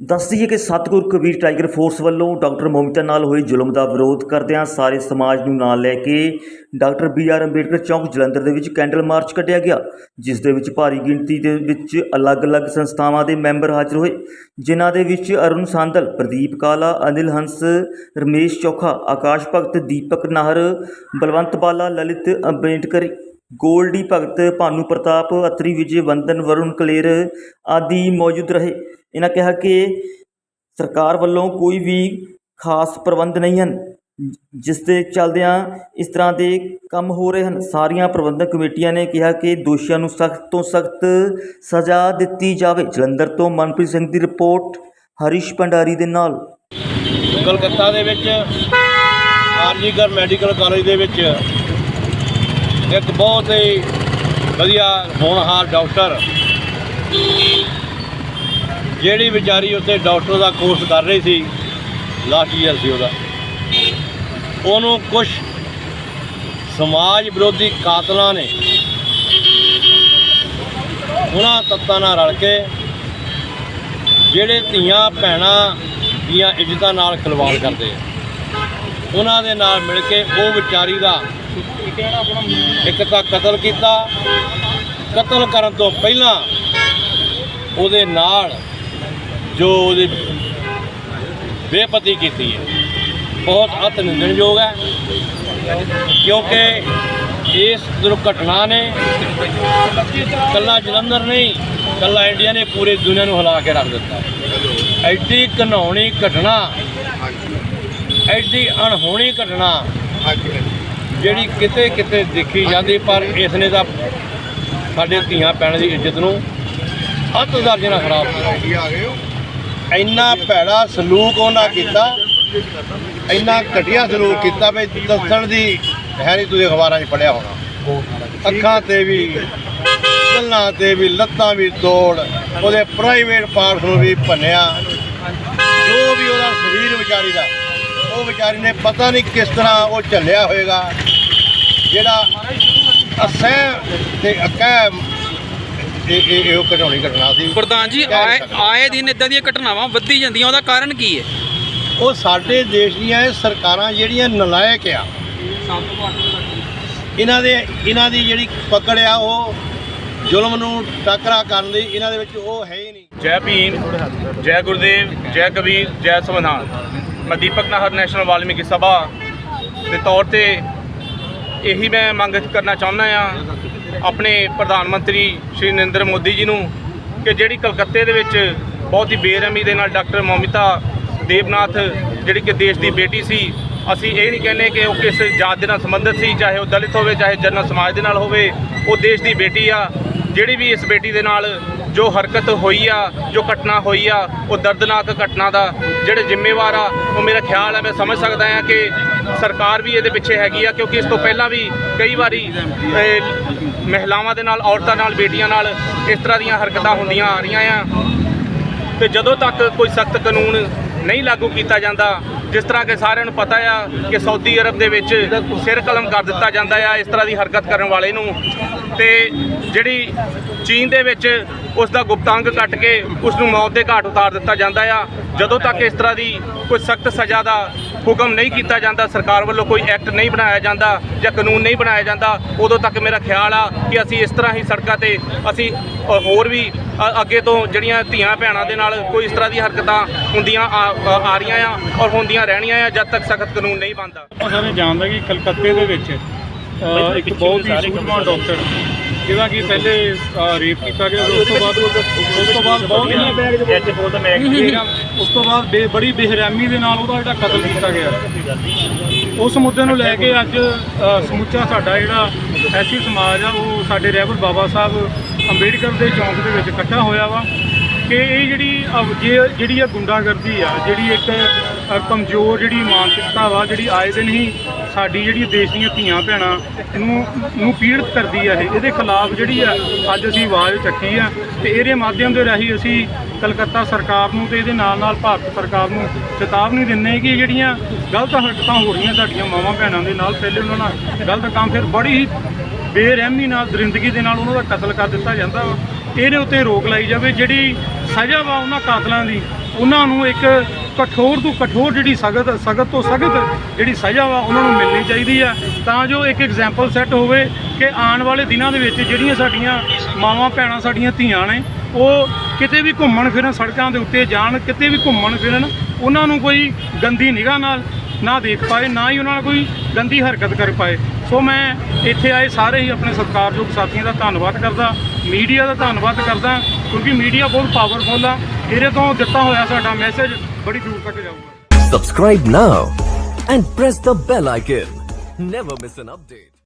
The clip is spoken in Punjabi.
ਦੱਸ ਦਈਏ ਕਿ ਸਤਿਗੁਰ ਕਬੀਰ ਟਾਈਗਰ ਫੋਰਸ ਵੱਲੋਂ ਡਾਕਟਰ ਮੋਮਿਤਾ ਨਾਲ ਹੋਏ ਜ਼ੁਲਮ ਦਾ ਵਿਰੋਧ ਕਰਦਿਆਂ ਸਾਰੇ ਸਮਾਜ ਨੂੰ ਨਾਲ ਲੈ ਕੇ doctor B R Ambedkar Chowk Jalandhar ਦੇ ਵਿੱਚ ਕੈਂਡਲ ਮਾਰਚ ਕੱਢਿਆ ਗਿਆ, ਜਿਸ ਦੇ ਵਿੱਚ ਭਾਰੀ ਗਿਣਤੀ ਦੇ ਵਿੱਚ ਅਲੱਗ-ਅਲੱਗ ਸੰਸਥਾਵਾਂ ਦੇ ਮੈਂਬਰ ਹਾਜ਼ਰ ਹੋਏ, ਜਿਨ੍ਹਾਂ ਦੇ ਵਿੱਚ ਅਰੁਣ ਸਾਂਦਲ, ਪ੍ਰਦੀਪ ਕਾਲਾ, ਅਨਿਲ ਹੰਸ, ਰਮੇਸ਼ ਚੋਖਾ, ਆਕਾਸ਼ ਭਗਤ, ਦੀਪਕ ਨਾਹਰ, ਬਲਵੰਤ ਬਾਲਾ, ਲਲਿਤ ਅੰਬੇਡਕਰ ਗੋਲਡੀ ਭਗਤ, ਭਾਨੂ ਪ੍ਰਤਾਪ, ਅਤਰੀ ਵਿਜੇ, ਵੰਦਨ, ਵਰੁਣ, ਕਲੇਰ ਆਦਿ ਮੌਜੂਦ ਰਹੇ। ਇਹਨਾਂ ਕਿਹਾ ਕਿ ਸਰਕਾਰ ਵੱਲੋਂ ਕੋਈ ਵੀ ਖਾਸ ਪ੍ਰਬੰਧ ਨਹੀਂ ਹਨ, ਜਿਸ ਦੇ ਚੱਲਦਿਆਂ ਇਸ ਤਰ੍ਹਾਂ ਦੇ ਕੰਮ ਹੋ ਰਹੇ ਹਨ। ਸਾਰੀਆਂ ਪ੍ਰਬੰਧਕ ਕਮੇਟੀਆਂ ਨੇ ਕਿਹਾ ਕਿ ਦੋਸ਼ੀਆਂ ਨੂੰ ਸਖਤ ਤੋਂ ਸਖਤ ਸਜ਼ਾ ਦਿੱਤੀ ਜਾਵੇ। ਜਲੰਧਰ ਤੋਂ ਮਨਪ੍ਰੀਤ ਸਿੰਘ ਦੀ ਰਿਪੋਰਟ, ਹਰੀਸ਼ ਭੰਡਾਰੀ ਦੇ ਨਾਲ। ਕਲਕੱਤਾ ਦੇ ਵਿੱਚ ਆਰਜੀਕਰ ਮੈਡੀਕਲ ਕਾਲਜ ਦੇ ਵਿੱਚ ਇੱਕ ਬਹੁਤ ਹੀ ਵਧੀਆ ਹੋਣਹਾਰ ਡਾਕਟਰ, ਜਿਹੜੀ ਵਿਚਾਰੀ ਉੱਥੇ ਡਾਕਟਰ ਦਾ ਕੋਰਸ ਕਰ ਰਹੀ ਸੀ ਲਾਸਟ ਈਅਰ ਸੀ ਉਹਦਾ। ਉਹਨੂੰ ਕੁਝ ਸਮਾਜ ਵਿਰੋਧੀ ਕਾਤਲਾਂ ਨੇ ਉਹਨਾਂ ਤੱਤਾਂ ਨਾਲ ਰਲ ਕੇ ਜਿਹੜੇ ਧੀਆਂ ਭੈਣਾਂ ਦੀਆਂ ਇੱਜ਼ਤਾਂ ਨਾਲ ਖਿਲਵਾੜ ਕਰਦੇ ਆ। ਉਹਨਾਂ ਦੇ ਨਾਲ ਮਿਲ ਕੇ ਉਹ ਵਿਚਾਰੀ ਦਾ ਇੱਕ ਤਾਂ ਕਤਲ ਕੀਤਾ। ਕਤਲ ਕਰਨ ਤੋਂ ਪਹਿਲਾਂ ਉਹਦੇ ਨਾਲ ਜੋ ਉਹਦੀ ਬੇਪਤੀ ਕੀਤੀ ਹੈ, ਬਹੁਤ ਅਤ ਨਿੰਦਣਯੋਗ ਹੈ। ਕਿਉਂਕਿ ਇਸ ਦੁਰਘਟਨਾ ਨੇ ਕੱਲਾ ਜਲੰਧਰ ਨਹੀਂ, ਕੱਲਾ ਇੰਡੀਆ ਨੇ ਪੂਰੀ ਦੁਨੀਆ ਨੂੰ ਹਿਲਾ ਕੇ ਰੱਖ ਦਿੱਤਾ। ਐਡੀ ਘਿਨਾਉਣੀ ਘਟਨਾ, ਐਡੀ ਅਣਹੋਣੀ ਘਟਨਾ ਜਿਹੜੀ ਕਿਤੇ ਕਿਤੇ ਦੇਖੀ ਜਾਂਦੀ, ਪਰ ਇਸ ਨੇ ਤਾਂ ਸਾਡੇ ਧੀਆਂ ਪੈਣ ਦੀ ਇੱਜ਼ਤ ਨੂੰ ਅੱਤ ਦਰਜੇ ਨਾਲ ਖਰਾਬ ਕੀਤਾ। ਇੰਨਾ ਭੈੜਾ ਸਲੂਕ ਉਹਨਾਂ ਕੀਤਾ, ਇੰਨਾ ਘਟੀਆ ਸਲੂਕ ਕੀਤਾ ਵੀ ਦੱਸਣ ਦੀ ਹੈ ਨਹੀਂ ਤੁਸੀਂ ਅਖਬਾਰਾਂ 'ਚ ਪੜਿਆ ਹੋਣਾ। ਅੱਖਾਂ ਤੇ ਵੀ ਗੱਲਾਂ ਤੇ ਵੀ, ਲੱਤਾਂ ਵੀ ਤੋੜ ਉਹਦੇ ਪ੍ਰਾਈਵੇਟ ਪਾਰਟਸ ਨੂੰ ਵੀ ਭੰਨਿਆ। ਜੋ ਵੀ ਉਹਦਾ ਸਰੀਰ ਵਿਚਾਰੀ ਦਾ ਉਹ ਵਿਚਾਰੀ ਨੇ ਪਤਾ ਨਹੀਂ ਕਿਸ ਤਰ੍ਹਾਂ ਉਹ ਝੱਲਿਆ ਹੋਵੇਗਾ ਜਿਹੜਾ ਅਸਹਿ ਤੇ ਅਕਹਿ ਇਹ ਇਹ ਇਹ ਉਹ ਘਟਾਉਣੀ ਘਟਨਾ ਸੀ। ਪ੍ਰਧਾਨ ਜੀ ਆਏ। ਆਏ ਦਿਨ ਇਦਾਂ ਦੀਆਂ ਘਟਨਾਵਾਂ ਵੱਧਦੀ ਜਾਂਦੀਆਂ ਉਹਦਾ ਕਾਰਨ ਕੀ ਹੈ? ਉਹ ਸਾਡੇ ਦੇਸ਼ ਦੀਆਂ ਇਹ ਸਰਕਾਰਾਂ ਜਿਹੜੀਆਂ ਨਲਾਇਕ ਆ। ਇਹਨਾਂ ਦੇ ਇਹਨਾਂ ਦੀ ਜਿਹੜੀ ਪਕੜ ਆ ਉਹ ਜ਼ੁਲਮ ਨੂੰ ਟਾਕਰਾ ਕਰਨ ਦੀ ਇਹਨਾਂ ਦੇ ਵਿੱਚ ਉਹ ਹੈ ਹੀ ਨਹੀਂ। ਜੈ ਭੀਮ ਜੈ ਗੁਰਦੇਵ ਜੈ ਕਬੀਰ ਜੈ ਸੰਵਿਧਾਨ। ਮੈਂ ਦੀਪਕ ਨਾਹਰ ਨੈਸ਼ਨਲ ਵਾਲਮੀਕੀ ਸਭਾ ਦੇ ਤੌਰ ਤੇ ਇਹੀ ਮੈਂ ਮੰਗ ਕਰਨਾ ਚਾਹੁੰਦਾ ਆ ਆਪਣੇ ਪ੍ਰਧਾਨ ਮੰਤਰੀ ਸ਼੍ਰੀ ਨਰਿੰਦਰ ਮੋਦੀ ਜੀ ਨੂੰ ਕਿ ਜਿਹੜੀ ਕਲਕੱਤੇ ਦੇ ਵਿੱਚ ਬਹੁਤ ਹੀ ਬੇਰਹਿਮੀ ਦੇ ਨਾਲ ਡਾਕਟਰ ਮੋਮਿਤਾ ਦੇਵਨਾਥ, ਜਿਹੜੀ ਕਿ ਦੇਸ਼ ਦੀ ਬੇਟੀ ਸੀ, ਅਸੀਂ ਇਹ ਨਹੀਂ ਕਹਿੰਦੇ ਕਿ ਉਹ ਕਿਸ ਜਾਤ ਦੇ ਨਾਲ ਸੰਬੰਧਿਤ ਸੀ, ਚਾਹੇ ਉਹ ਦਲਿਤ ਹੋਵੇ, ਚਾਹੇ ਜਨਰਲ ਸਮਾਜ ਦੇ ਨਾਲ ਹੋਵੇ, ਉਹ ਦੇਸ਼ ਦੀ ਬੇਟੀ ਆ। ਜਿਹੜੀ ਵੀ ਇਸ ਬੇਟੀ ਦੇ ਨਾਲ ਜੋ ਹਰਕਤ ਹੋਈ ਆ, ਜੋ ਘਟਨਾ ਹੋਈ ਆ, ਉਹ ਦਰਦਨਾਕ ਘਟਨਾ ਦਾ ਜਿਹੜੇ ਜ਼ਿੰਮੇਵਾਰ ਆ, ਉਹ ਮੇਰਾ ਖਿਆਲ ਹੈ ਮੈਂ ਸਮਝ ਸਕਦਾ ਹਾਂ ਕਿ ਸਰਕਾਰ ਵੀ ਇਹਦੇ ਪਿੱਛੇ ਹੈਗੀ ਆ, ਕਿਉਂਕਿ ਇਸ ਤੋਂ ਪਹਿਲਾਂ ਵੀ ਕਈ ਵਾਰੀ ਮਹਿਲਾਵਾਂ ਦੇ ਨਾਲ, ਔਰਤਾਂ ਨਾਲ, ਬੇਟੀਆਂ ਨਾਲ ਇਸ ਤਰ੍ਹਾਂ ਦੀਆਂ ਹਰਕਤਾਂ ਹੁੰਦੀਆਂ ਆ ਰਹੀਆਂ ਆ। ਤੇ ਜਦੋਂ ਤੱਕ ਕੋਈ ਸਖਤ ਕਾਨੂੰਨ ਨਹੀਂ ਲਾਗੂ ਕੀਤਾ ਜਾਂਦਾ ਜਿਸ ਤਰ੍ਹਾਂ ਕਿ ਸਾਰਿਆਂ ਨੂੰ ਪਤਾ ਆ ਕਿ ਸਾਊਦੀ ਅਰਬ ਦੇ ਵਿੱਚ ਸਿਰ ਕਲਮ ਕਰ ਦਿੱਤਾ ਜਾਂਦਾ ਆ, ਇਸ ਤਰ੍ਹਾਂ ਦੀ ਹਰਕਤ ਕਰਨ ਵਾਲੇ ਨੂੰ। ਤੇ ਜਿਹੜੀ ਚੀਨ ਦੇ ਵਿੱਚ ਉਸ ਦਾ ਗੁਪਤਾਂਗ ਕੱਟ ਕੇ ਉਸ ਨੂੰ ਮੌਤ ਦੇ ਘਾਟ ਉਤਾਰ ਦਿੱਤਾ ਜਾਂਦਾ ਆ, ਜਦੋਂ ਤੱਕ ਇਸ ਤਰ੍ਹਾਂ ਦੀ ਕੋਈ ਸਖਤ ਸਜ਼ਾ ਦਾ ਹੁਕਮ ਨਹੀਂ ਕੀਤਾ ਜਾਂਦਾ, ਸਰਕਾਰ ਵੱਲੋਂ ਕੋਈ ਐਕਟ ਨਹੀਂ ਬਣਾਇਆ ਜਾਂਦਾ ਜਾਂ ਕਾਨੂੰਨ ਨਹੀਂ ਬਣਾਇਆ ਜਾਂਦਾ, ਉਦੋਂ ਤੱਕ ਮੇਰਾ ਖਿਆਲ ਆ ਕਿ ਅਸੀਂ ਇਸ ਤਰ੍ਹਾਂ ਹੀ ਸੜਕਾਂ ਤੇ ਅਸੀਂ ਹੋਰ ਵੀ ਅੱਗੇ ਤੋਂ ਜਿਹੜੀਆਂ ਧੀਆਂ ਭੈਣਾਂ ਦੇ ਨਾਲ ਕੋਈ ਇਸ ਤਰ੍ਹਾਂ ਦੀ ਹਰਕਤਾਂ ਹੁੰਦੀਆਂ ਆ ਰਹੀਆਂ ਆ ਔਰ ਹੁੰਦੀਆਂ ਰਹਿਣੀਆਂ ਆ ਜਦ ਤੱਕ ਸਖਤ ਕਾਨੂੰਨ ਨਹੀਂ ਬਣਦਾ। ਆਪਾਂ ਸਾਰੇ ਜਾਣਦਾ ਕਿ ਕਲਕੱਤੇ ਦੇ ਵਿੱਚ ਇੱਕ ਬਹੁਤ ਹੀ ਸੂਝਵਾਨ ਡਾਕਟਰ ਜਿਹਦਾ ਕਿ ਪਹਿਲੇ ਰੇਪ ਕੀਤਾ ਗਿਆ ਉਸ ਤੋਂ ਬਾਅਦ ਉਸ ਤੋਂ ਬਾਅਦ ਬਹੁਤ ਆ, ਉਸ ਤੋਂ ਬਾਅਦ ਬੇ- ਬੜੀ ਬੇਰਹਿਮੀ ਦੇ ਨਾਲ ਉਹਦਾ ਜਿਹੜਾ ਕਤਲ ਕੀਤਾ ਗਿਆ। ਉਸ ਮੁੱਦੇ ਨੂੰ ਲੈ ਕੇ ਅੱਜ ਸਮੁੱਚਾ ਸਾਡਾ ਜਿਹੜਾ ਐਸੀ ਸਮਾਜ ਆ, ਉਹ ਸਾਡੇ ਰਹਿਬਰ ਬਾਬਾ ਸਾਹਿਬ ਅੰਬੇਡਕਰ ਦੇ ਚੌਂਕ ਦੇ ਵਿੱਚ ਇਕੱਠਾ ਹੋਇਆ ਵਾ ਕਿ ਇਹ ਜਿਹੜੀ ਅਵ- ਜੇ- ਜਿਹੜੀ ਇਹ ਗੁੰਡਾਗਰਦੀ ਆ, ਜਿਹੜੀ ਇੱਕ ਕਮਜ਼ੋਰ ਜਿਹੜੀ ਮਾਨਸਿਕਤਾ ਵਾ, ਜਿਹੜੀ ਆਏ ਦਿਨ ਹੀ ਸਾਡੀ ਜਿਹੜੀ ਦੇਸ਼ ਦੀਆਂ ਧੀਆਂ ਭੈਣਾਂ ਨੂੰ ਨੂੰ ਪੀੜਤ ਕਰਦੀ ਆ ਇਹ, ਇਹਦੇ ਖਿਲਾਫ ਜਿਹੜੀ ਆ, ਅੱਜ ਅਸੀਂ ਆਵਾਜ਼ ਚੱਕੀ ਆ ਤੇ ਇਹਦੇ ਮਾਧਿਅਮ ਦੇ ਰਾਹੀਂ ਅਸੀਂ ਕਲਕੱਤਾ ਸਰਕਾਰ ਨੂੰ ਤੇ ਇਹਦੇ ਨਾਲ ਨਾਲ ਭਾਰਤ ਸਰਕਾਰ ਨੂੰ ਚੇਤਾਵਨੀ ਦਿੰਦੇ ਕਿ ਜਿਹੜੀਆਂ ਗਲਤ ਹਰਕਤਾਂ ਹੋ ਰਹੀਆਂ ਸਾਡੀਆਂ ਮਾਵਾਂ ਭੈਣਾਂ ਦੇ ਨਾਲ ਪਹਿਲੇ ਉਹਨਾਂ ਨਾਲ ਗਲਤ ਕੰਮ ਫਿਰ ਬੜੀ ਹੀ ਬੇਰਹਿਮੀ ਨਾਲ, ਦਰਿੰਦਗੀ ਦੇ ਨਾਲ ਉਹਨਾਂ ਦਾ ਕਤਲ ਕਰ ਦਿੱਤਾ ਜਾਂਦਾ ਵਾ। ਇਹਦੇ ਉੱਤੇ ਰੋਕ ਲਾਈ ਜਾਵੇ, ਜਿਹੜੀ ਸਜ਼ਾ ਵਾ ਉਹਨਾਂ ਕਾਤਲਾਂ ਦੀ, ਉਹਨਾਂ ਨੂੰ ਇੱਕ ਕਠੋਰ ਤੋਂ ਕਠੋਰ ਜਿਹੜੀ ਸਖਤ ਸਖਤ ਤੋਂ ਸਖਤ ਜਿਹੜੀ ਸਜ਼ਾ ਵਾ ਉਹਨਾਂ ਨੂੰ ਮਿਲਣੀ ਚਾਹੀਦੀ ਆ। ਤਾਂ ਜੋ ਇੱਕ ਐਗਜ਼ਾਮਪਲ ਸੈੱਟ ਹੋਵੇ ਕਿ ਆਉਣ ਵਾਲੇ ਦਿਨਾਂ ਦੇ ਵਿੱਚ ਜਿਹੜੀਆਂ ਸਾਡੀਆਂ ਮਾਵਾਂ ਭੈਣਾਂ, ਸਾਡੀਆਂ ਧੀਆਂ ਨੇ, ਉਹ ਕਿਤੇ ਵੀ ਘੁੰਮਣ ਫਿਰਨ ਸੜਕਾਂ ਦੇ ਉੱਤੇ ਜਾਣ, ਕਿਤੇ ਵੀ ਘੁੰਮਣ ਫਿਰਨ, ਉਹਨਾਂ ਨੂੰ ਕੋਈ ਗੰਦੀ ਨਿਗਾਹ ਨਾਲ ਨਾ ਦੇਖ ਪਾਏ, ਨਾ ਹੀ ਉਹਨਾਂ ਨਾਲ ਕੋਈ ਗੰਦੀ ਹਰਕਤ ਕਰ ਪਾਏ ਸੋ ਮੈਂ ਇੱਥੇ ਆਏ ਸਾਰੇ ਹੀ ਆਪਣੇ ਸਤਿਕਾਰਯੋਗ ਸਾਥੀਆਂ ਦਾ ਧੰਨਵਾਦ ਕਰਦਾ, ਮੀਡੀਆ ਦਾ ਧੰਨਵਾਦ ਕਰਦਾ, ਕਿਉਂਕਿ ਮੀਡੀਆ ਬਹੁਤ ਪਾਵਰਫੁਲ ਆ ਇਹਦੇ ਤੋਂ ਦਿੱਤਾ ਹੋਇਆ ਸਾਡਾ ਮੈਸੇਜ ਬੜੀ ਦੂਰ ਤੱਕ ਜਾਊਗਾ Subscribe now and press the bell icon. Never miss an update.